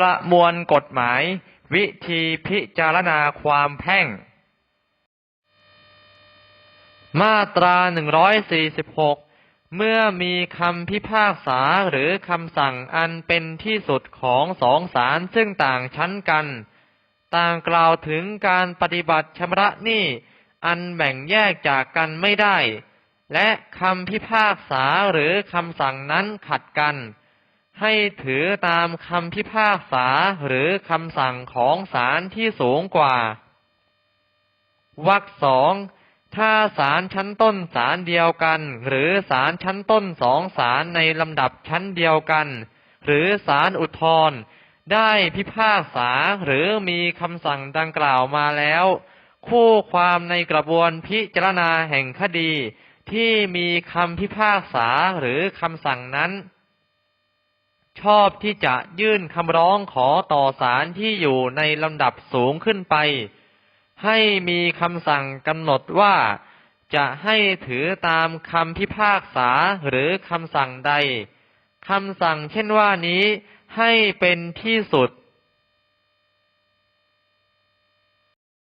ประมวลกฎหมาย วิธีพิจารณาความแพ่ง มาตรา 146 เมื่อมีคำพิพากษาหรือคำสั่งอันเป็นที่สุดของสองศาลซึ่งต่างชั้นกัน ต่างกล่าวถึงการปฏิบัติชำระหนี้อันแบ่งแยกจากกันไม่ได้ และคำพิพากษาหรือคำสั่งนั้นขัดกัน ให้ถือตามคำพิพากษาหรือคำสั่งของศาลที่สูงกว่าวรรคสองถ้าศาลชั้นต้นศาลเดียวกัน หรือศาลชั้นต้นสองศาลในลำดับชั้นเดียวกัน หรือศาลอุทธรณ์ได้พิพากษาหรือมีคำสั่งดังกล่าวมาแล้ว คู่ความในกระบวนพิจารณาแห่งคดี ที่มีคำพิพากษาหรือคำสั่งนั้น ชอบที่จะยื่นคำร้องขอต่อศาลที่อยู่ในลำดับสูงขึ้นไป ให้มีคำสั่งกำหนดว่าจะให้ถือตามคำพิพากษาหรือคำสั่งใดคำสั่งเช่นว่านี้ให้เป็นที่สุด